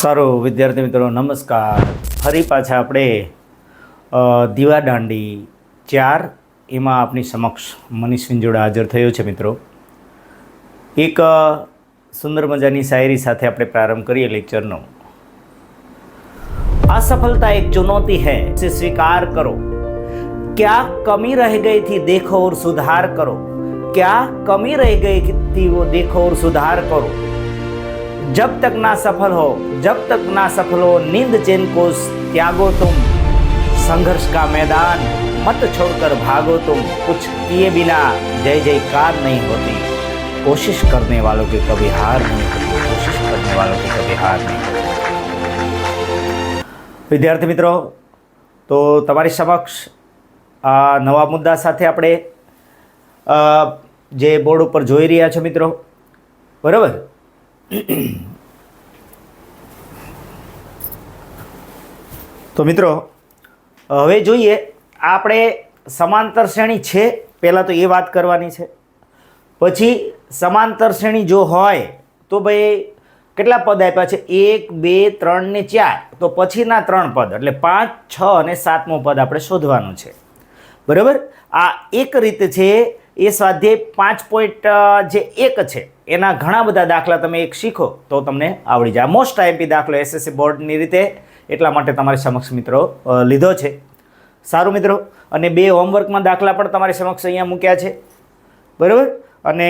સારું વિદ્યાર્થી મિત્રો નમસ્કાર ફરી પાછા આપણે અ, દીવા દાંડી ચાર એમાં આપની સમક્ષ મનીષ વિંજોડા હાજર થયો છે મિત્રો એક અ, સુંદર મજાની શાયરી સાથે આપણે પ્રારંભ કરીએ લેક્ચરનો असफलता एक चुनौती है इसे स्वीकार करो क्या कमी रह गई थी देखो और सुधार करो क्या कमी रह गई थी वो देखो और सुधार करो जब तक ना सफल हो जब तक ना सफल हो नींद चैन को त्यागो तुम संघर्ष का मैदान मत छोड़कर भागो तुम कुछ किए बिना जय जयकार नहीं होती कोशिश करने वालों की कभी हार नहीं होती कोशिश करने वालों की कभी हार नहीं होती વિદ્યાર્થી મિત્રો તો તમારી સમક્ષ આ નવા મુદ્દા સાથે આપણે અ, જે બોર્ડ ઉપર જોઈ રહ્યા છો મિત્રો બરાબર તો મિત્રો, હવે જોઈએ આપણે સમાંતર શ્રેણી છે, પહેલાં તો એ વાત કરવાની છે. પછી સમાંતર શ્રેણી જો હોય, તો ભાઈ કેટલા પદ આપ્યા છે? એક, બે, ત્રણ ને ચાર. તો પછીના ત્રણ પદ, એટલે પાંચ, છ અને સાતમું પદ આપણે શોધવાનું છે. બરાબર? આ એક રીત છે એ સ્વાધ્યાય પાંચ પોઈન્ટ જે એક છે, એના ઘણા બધા દાખલા તમે એક શીખો તો તમને આવડી જાય. મોસ્ટ આઈએમપી દાખલો એસએસસી બોર્ડની રીતે એટલા માટે તમારી સમક્ષ મિત્રો લીધો છે. સારું મિત્રો, અને બે હોમવર્કમાં દાખલા પણ તમારી સમક્ષ અહીંયા મૂક્યા છે. બરાબર? અને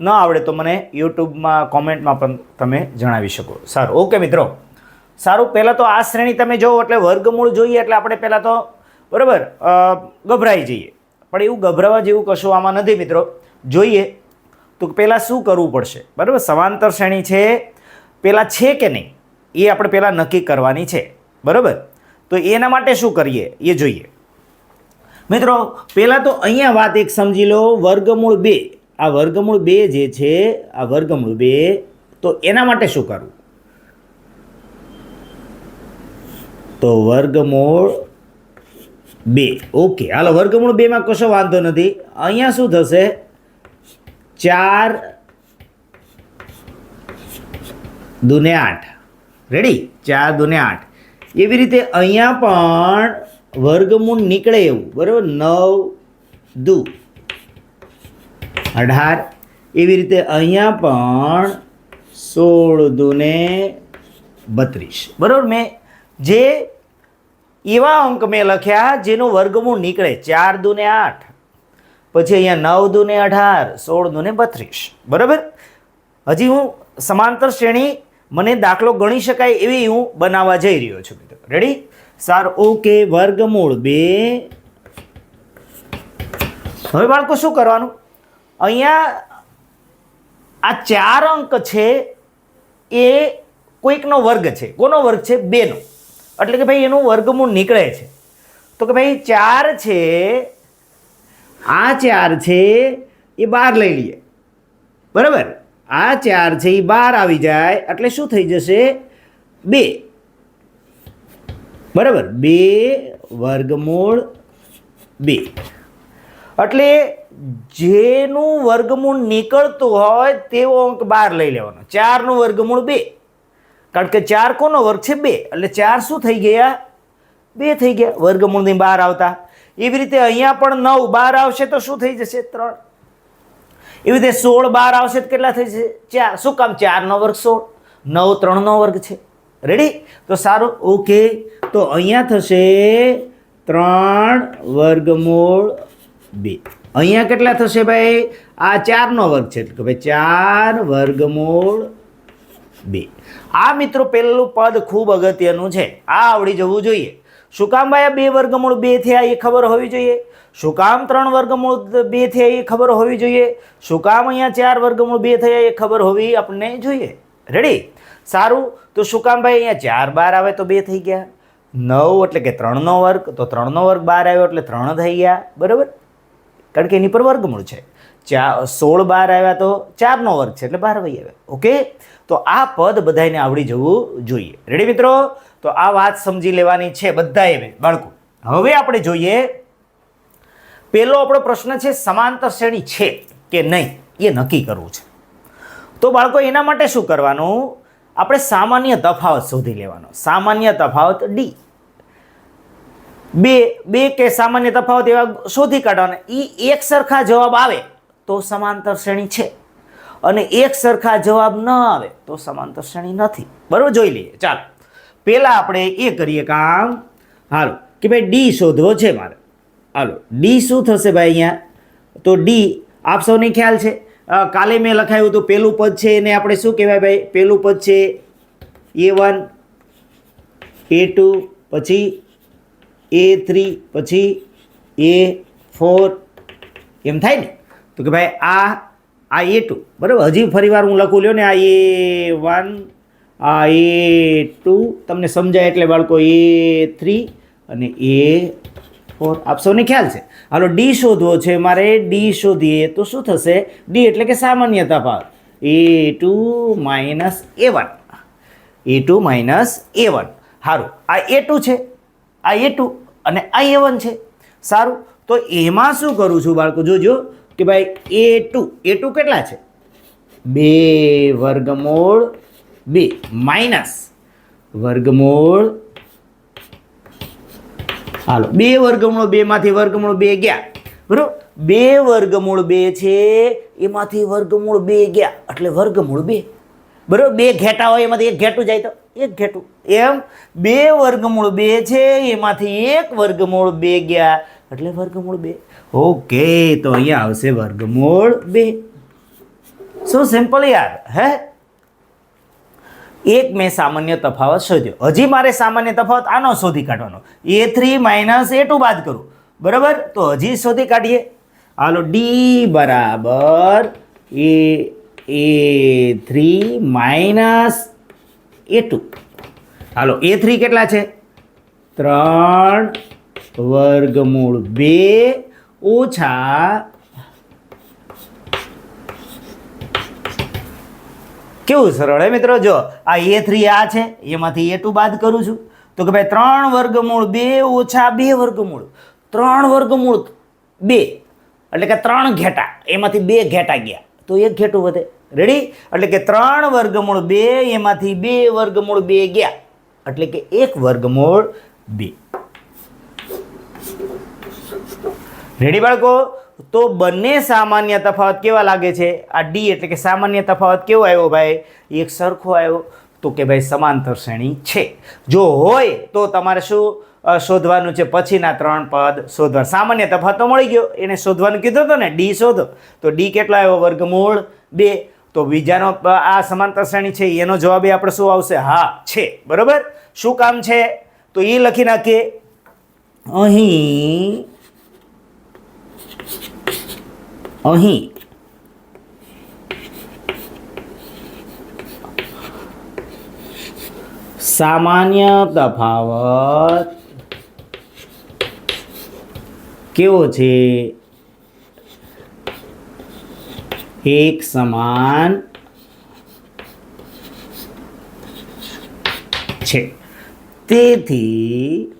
ન આવડે તો મને યુટ્યુબમાં, કોમેન્ટમાં પણ તમે જણાવી શકો. સારું. ઓકે મિત્રો. સારું, પહેલાં તો આ શ્રેણી તમે જુઓ એટલે વર્ગમૂળ જોઈએ એટલે આપણે પહેલાં તો, બરાબર ગભરાઈ જઈએ. પણ એવું ગભરાવા જેવું કશું આમાં નથી મિત્રો. જોઈએ તો પહેલાં શું કરવું પડશે? બરાબર? સમાંતર શ્રેણી છે. પહેલાં છે કે નહીં? એ આપણે પહેલાં નક્કી કરવાની છે. બરાબર? તો એના માટે શું કરીએ? એ જોઈએ. મિત્રો પહેલાં તો અહીંયા વાત એક સમજી લો. વર્ગમૂળ બે. આ વર્ગમૂળ બે જે છે, આ વર્ગમૂળ બે, તો એના માટે શું કરવું? તો વર્ગમૂળ બે. ઓકે. હાલો, વર્ગમૂળ બેમાં કશો વાંધો નથી. અહીંયા શું થશે? ચાર, દુને આઠ. રેડી ચાર, દુને આઠ. એવી રીતે અહીંયા પણ વર્ગમૂળ નીકળે એવું. બરાબર? નવ, દુ. અઢાર. એવી રીતે અહીંયા પણ સોળ, દુને બત્રીસ. બરાબર? મેં જે એવા અંક મેં લખ્યા જેનું વર્ગમૂળ નીકળે ચાર દુને આઠ. પછી અહીંયા નવ દુને અઢાર, સોળ દુને બત્રીસ. બરાબર? હજી હું સમાંતર શ્રેણી મને દાખલો ગણી શકાય એવી હું બનાવવા જઈ રહ્યો છું મિત્રો. રેડી સારું ઓકે, વર્ગમૂળ બે. હવે બાળકો શું કરવાનું? અહીંયા આ ચાર અંક છે એ કોઈકનો વર્ગ છે. કોનો વર્ગ છે? બેનો. એટલે કે ભાઈ એનું વર્ગમૂળ નીકળે છે. તો કે ભાઈ ચાર છે, આ ચાર છે, એ બાર લઈ લઈએ. બરાબર? આ ચાર છે, એ બાર આવી જાય, એટલે શું થઈ જશે? બે. બરાબર? બે વર્ગમૂળ બે. એટલે જેનું વર્ગમૂળ નીકળતું હોય તેવો અંક બાર લઈ લેવાનો. ચારનું વર્ગમૂળ બે. કારણ કે ચાર કોનો વર્ગ છે બે. એટલે ચાર શું થઈ ગયા? બે થઈ ગયા. વર્ગમૂળની બહાર આવતા. એવી રીતે અહીંયા પણ નવ બાર આવશે તો શું થઈ જશે? ત્રણ. એવી રીતે સોળ બાર આવશે તો કેટલા થઈ જશે? ચાર. શું કામ? ચારનો વર્ગ સોળ. નવ ત્રણનો વર્ગ છે. રેડી તો સારું. ઓકે. તો અહીંયા થશે ત્રણ વર્ગમૂળ બે. અહીંયા કેટલા થશે ભાઈ? આ ચારનો વર્ગ છે. કે ભાઈ ચાર વર્ગમૂળ બે આ મિત્રો પહેલું પદ ખૂબ અગત્યનું છે. આ આવડી જવું જોઈએ. શું આ બે વર્ગમૂળ બે થયા એ ખબર હોવી જોઈએ. શું ત્રણ વર્ગમૂળ બે થયા એ ખબર હોવી જોઈએ. શું અહીંયા ચાર વર્ગમૂળ બે થયા એ ખબર હોવી આપણને જોઈએ. રેડી સારું. તો શું અહીંયા ચાર બાર આવે તો બે થઈ ગયા. નવ એટલે કે ત્રણનો વર્ગ. તો ત્રણનો વર્ગ બાર આવ્યો એટલે ત્રણ થઈ ગયા. બરાબર? કારણ કે એની પર વર્ગમૂળ છે. ચા સોળ બાર આવ્યા તો ચારનો વર્ગ છે, એટલે બાર વહી આવ્યા. ઓકે? તો આ પદ બધાને આવડી જવું જોઈએ. રેડી મિત્રો? તો આ વાત સમજી લેવાની છે બધાએ બાળકો. હવે આપણે જોઈએ પહેલો આપણો પ્રશ્ન છે, સમાંતર શ્રેણી છે કે નહીં? એ નક્કી કરવું છે. તો બાળકો, એના માટે શું કરવાનું? આપણે સામાન્ય તફાવત શોધી લેવાનો. સામાન્ય તફાવત ડી બે બે કે સામાન્ય તફાવત એવા શોધી કાઢવાના. એ એક સરખા જવાબ આવે. તો સમાંતર શ્રેણી છે. અને એક સરખા જવાબ ન આવે તો સમાંતર શ્રેણી નથી. બરાબર? જોઈ લઈએ. ચાલો. પહેલાં આપણે એ કરીએ કામ. હાલો. કે ભાઈ ડી શોધવો છે મારે. હાલો. ડી શું થશે ભાઈ અહીંયા? તો ડી આપ સૌને ખ્યાલ છે. કાલે મેં લખાયું હતું પહેલું પદ છે એને આપણે શું કહેવાય ભાઈ? પહેલું પદ છે એ વન એ ટુ પછી એ થ્રી પછી એ ફોર એમ થાય ને? તો કે ભાઈ આ આ એ ટુ. બરાબર? હજી ફરીવાર હું લખું લ્યો ને, આ એ વન આ એ ટુ. તમને સમજાય એટલે બાળકો, એ થ્રી અને એ ફોર આપ સૌને ખ્યાલ છે? હાલો ડી શોધવો છે મારે. ડી શોધીએ તો શું થશે? ડી એટલે કે સામાન્ય તફાવત. A two minus A one. A two minus A one. સારું આ એ ટુ છે. આ એ ટુ અને આ એ વન છે. સારું. તો એમાં શું કરું છું બાળકો? જોજો. કે ભાઈ એ ટુ એ ટુ કેટલા છે? બે વર્ગમૂળ બે માઇનસ વર્ગમૂળ હાલો, બે વર્ગમૂળ બેમાંથી વર્ગમૂળ બે ગયા, બરોબર? બે વર્ગમૂળ બે છે, એમાંથી વર્ગમૂળ બે ગયા, એટલે વર્ગમૂળ બે. બરોબર, બે ઘેટા હોય એમાંથી એક ઘેટું જાય તો એક ઘેટું. એમ બે વર્ગમૂળ બે છે, એમાંથી એક વર્ગમૂળ બે ગયા. એટલે વર્ગમૂળ બે. ઓકે, તો અહીંયા આવશે વર્ગમૂળ બે. શું સિમ્પલ યાર હે? એક મેં સામાન્ય તફાવત શોધ્યો. હજી મારે સામાન્ય તફાવત આનો શોધી કાઢવાનો. A three minus A two બાદ કરું. બરાબર? તો હજી શોધી કાઢીએ. હાલો, ડી બરાબર એ A three minus A two hello A three કેટલા છે? ત્રણ વર્ગમૂળ બે ઓછા કેવું સરળ હે મિત્રો? જો, આ એ થ્રી આ છે, એમાંથી એ ટુ બાદ કરું છું. તો કે ભાઈ, ત્રણ વર્ગમૂળ બે ઓછા બે વર્ગમૂળ. ત્રણ વર્ગમૂળ બે, એટલે કે ત્રણ ઘેટા. એમાંથી બે ઘેટા ગયા. તો એક ઘેટું વધે. રેડી એટલે કે ત્રણ વર્ગમૂળ બે, એમાંથી બે વર્ગમૂળ બે ગયા. એટલે કે એક વર્ગમૂળ બે. રેડી બાળકો? તો બંને સામાન્ય તફાવત કેવા લાગે છે? આ ડી એટલે કે સામાન્ય તફાવત કેવો આવ્યો ભાઈ? એક સરખો આવ્યો. તો કે ભાઈ સમાંતર શ્રેણી છે. જો હોય તો તમારે શું? શોધવાનું છે. પછીના ત્રણ પદ શોધવા. સામાન્ય તફાવત તો મળી ગયો. એને શોધવાનું કીધું હતું ને? ડી શોધો. તો ડી કેટલો આવ્યો? વર્ગમૂળ બે. તો બીજાનો આ સમાંતર શ્રેણી છે. એનો જવાબ એ આપણે શું આવશે? હા, છે. બરોબર? શું કામ છે? તો એ લખી નાખીએ. અહીં અહીં. સામાન્ય તફાવત કેવો છે? એક સમાન છે. તેથી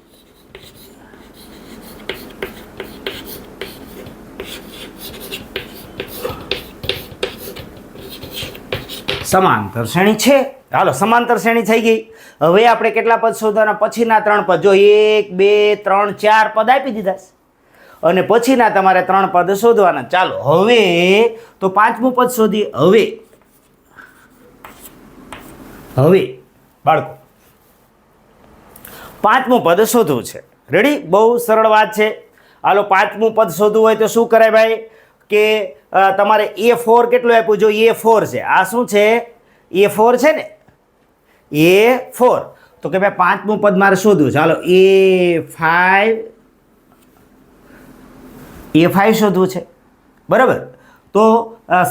સમાંતર શ્રેણી છે. હાલો, સમાંતર શ્રેણી થઈ ગઈ. હવે આપણે કેટલા પદ શોધવાના? પછીના ત્રણ પદ જો એક, બે, ત્રણ, ચાર પદ આપી દીધા અને પછીના તમારે ત્રણ પદ શોધવાના. ચાલો, હવે તો પાંચમું પદ શોધી હવે. હવે, બાળકો. પાંચમું પદ શોધવું છે. રેડી બહુ સરળ વાત છે. હાલો, પાંચમું પદ શોધવું હોય તો શું કરાય ભાઈ? કે તમારે એ ફોર કેટલું આપ્યું? જો એ ફોર છે. આ શું છે? એ ફોર છે ને? એ ફોર તો કે ભાઈ, પાંચમું પદ મારે શોધવું છે. હાલો એ ફાઈવ એ ફાઈવ શોધવું છે. બરાબર? તો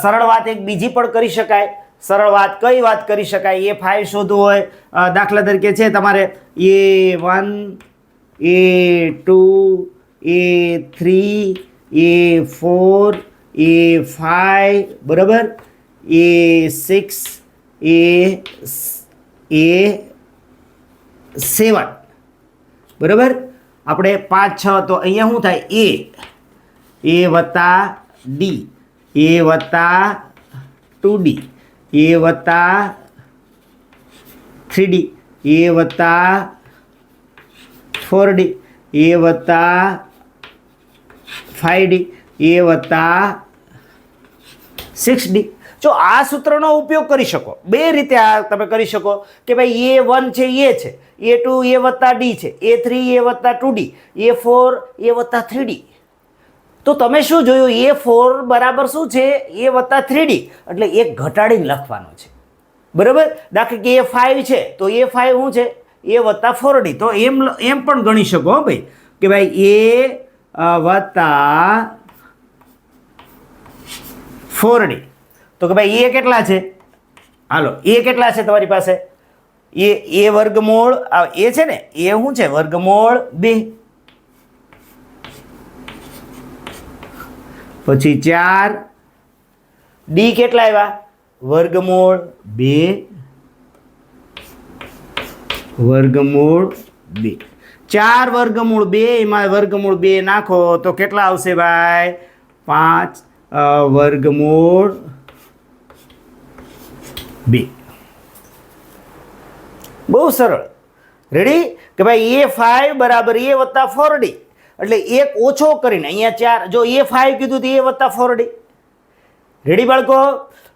સરળ વાત એક બીજી પણ કરી શકાય. સરળ વાત કઈ વાત કરી શકાય? એ ફાઈવ શોધવું હોય દાખલા તરીકે છે તમારે A one, A two, A three, A four, A five બરાબર? A six, A A seven. બરાબર? આપણે પાંચ, છ, તો અહીંયા શું થાય? એ. એ વત્તા ડી. એ વત્તા ટુ ડી એ વત્તા થ્રી ડી એ વત્તા ફોર ડી એ વત્તા ફાઈવ ડી એ વત્તા સિક્સ ડી જો આ સૂત્રનો ઉપયોગ કરી શકો. બે રીતે આ તમે કરી શકો કે ભાઈ એ વન છે, એ છે. એ ટુ, એ વત્તા ડી છે. એ થ્રી, એ વત્તા two D A four, A વત્તા થ્રી ડી તો તમે શું જોયું? એ ફોર બરાબર શું છે? એ વત્તા થ્રી ડી એટલે એક ઘટાડીને લખવાનું છે. બરાબર? દાખલા કે એ ફાઇવ છે, તો એ ફાઇવ શું છે? એ વત્તા ફોર ડી તો એમ એમ પણ ગણી શકો હો ભાઈ. કે ભાઈ એ વત્તા ફોર ડી તો કે ભાઈ એ કેટલા છે? હાલો, એ કેટલા છે તમારી પાસે? એ એ વર્ગમૂળ એ છે ને? એ શું છે? વર્ગમૂળ બે. પછી ચાર. ડી કેટલા આવ્યા? વર્ગમૂળ બે. વર્ગમૂળ બે. ચાર વર્ગમૂળ બે, એમાં વર્ગમૂળ બે નાખો તો કેટલા આવશે ભાઈ? પાંચ વર્ગમૂળ બે. બહુ સરળ. રેડી કે ભાઈ એ ફાઈવ બરાબર એ વત્તા ફોર ડી એટલે એક ઓછો કરીને, અહીંયા ચાર, જો એ ફાઈવ કીધું તો એ વત્તા ફોર ડી. રેડી બાળકો?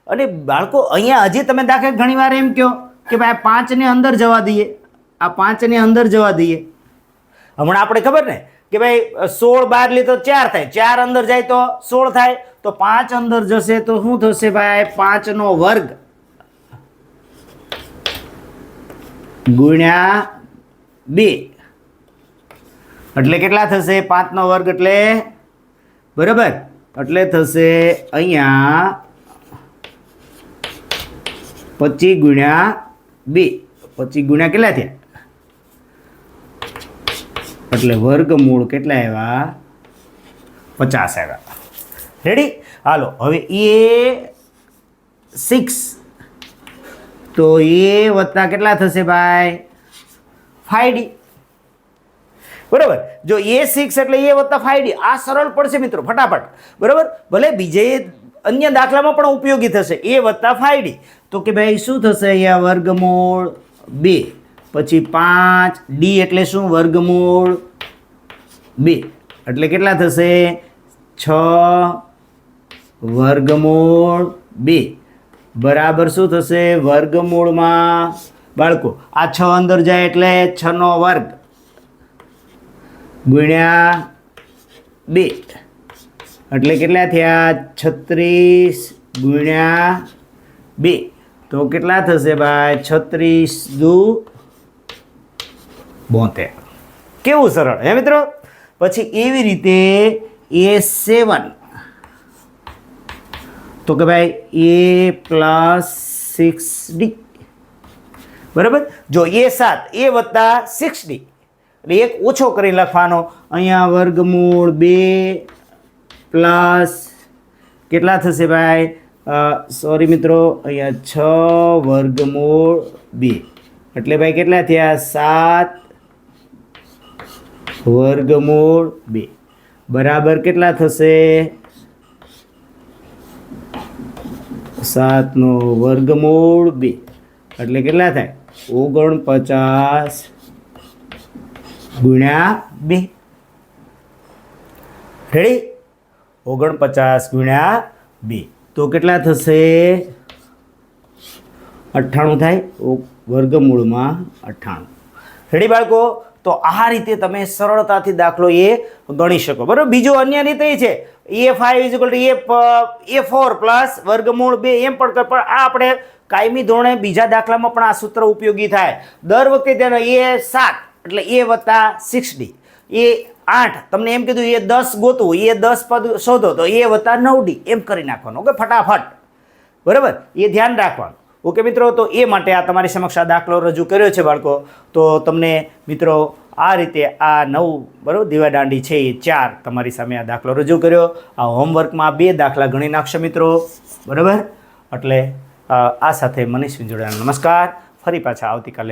અને બાળકો, અહીંયા હજી તમે દાખલ ઘણીવાર એમ કહો કે ભાઈ આ પાંચને અંદર જવા દઈએ. આ પાંચને અંદર જવા દઈએ. હમણાં આપણે ખબર ને કે ભાઈ સોળ બાર લીધો ચાર થાય. ચાર અંદર જાય તો સોળ થાય. તો પાંચ અંદર જશે તો શું થશે ભાઈ? પાંચનો વર્ગ. ગુણ્યા બે. એટલે કેટલા થશે? પાંચનો વર્ગ એટલે બરાબર. એટલે થશે અહીંયા પચીસ ગુણ્યા બે. પચીસ ગુણ્યા કેટલા થયા? એટલે વર્ગમૂળ કેટલા આવ્યા? પચાસ આવ્યા. રેડી હાલો, હવે એ સિક્સ તો એ વત્તા કેટલા થશે ભાઈ? ફાઈવ ડી બરાબર? જો એ સિક્સ એટલે એ વત્તા ફાઈવ ડી આ સરળ પડશે મિત્રો, ફટાફટ. બરાબર? ભલે બીજે અન્ય દાખલામાં પણ ઉપયોગી થશે. એ વત્તા ફાઈવ ડી તો કે ભાઈ, શું થશે અહીંયા વર્ગમૂળ બે? પછી પાંચ ડી એટલે શું? વર્ગમૂળ બે. એટલે કેટલા થશે? છ વર્ગમૂળ બે. બરાબર શું થશે? વર્ગમૂળમાં બાળકો, આ છ અંદર જાય એટલે છનો વર્ગ. ગુણ્યા બે. એટલે કેટલા થયા? છત્રીસ ગુણ્યા બે. તો કેટલા થશે ભાઈ? છત્રીસ દુ બોતેર. કેવું સરળ, હે મિત્રો? પછી એવી રીતે એ સેવન. તો કે ભાઈ એ પ્લસ સિક્સ ડી. બરાબર? જો એ સાત, એ વત્તા સિક્સ ડી. એટલે એક ઓછો કરી લખવાનો. અહીંયા વર્ગમૂળ બે પ્લસ કેટલા થશે ભાઈ? સોરી મિત્રો, અહીંયા છ વર્ગમૂળ બે. એટલે ભાઈ કેટલા થયા? સાત વર્ગમૂળ બે. બરાબર કેટલા થશે? સાતનો વર્ગમૂળ બે. એટલે કેટલા થાય? ઓગણપચાસ ગુણ્યા બે. રેડી ઓગણપચાસ ગુણ્યા બે. તો કેટલા થશે? અઠ્ઠાણું થાય. વર્ગમૂળમાં અઠ્ઠાણું. રેડી બાળકો? તો આ રીતે તમે સરળતાથી દાખલો એ ગણી શકો. બરાબર? બીજો અન્ય રીતે એ છે. A five is two A A four plus વર્ગમૂળ બે એમ પણ પણ આ આપણે કાયમી ધોરણે બીજા દાખલામાં પણ આ સૂત્ર ઉપયોગી થાય. દર વખતે તેનો એ સાત. એટલે એ વત્તા સિક્સ ડી એ આઠ, તમને એમ કીધું એ દસ ગોતવું એ દસ પદ શોધો, તો એ વત્તા નવ ડી એમ કરી નાખવાનું, ઓકે? ફટાફટ. બરાબર? એ ધ્યાન રાખવાનું. ઓકે મિત્રો, તો એ માટે આ તમારી સમક્ષ આ દાખલો રજૂ કર્યો છે બાળકો. તો તમને મિત્રો, આ રીતે આ નવું, બરાબર, દીવાદાંડી છે, એ ચાર તમારી સામે આ દાખલો રજૂ કર્યો. આ હોમવર્કમાં બે દાખલા ગણી નાખશો મિત્રો. બરાબર? એટલે આ સાથે મનીષ વિંજોડાનો નમસ્કાર. ફરી પાછા આવતીકાલે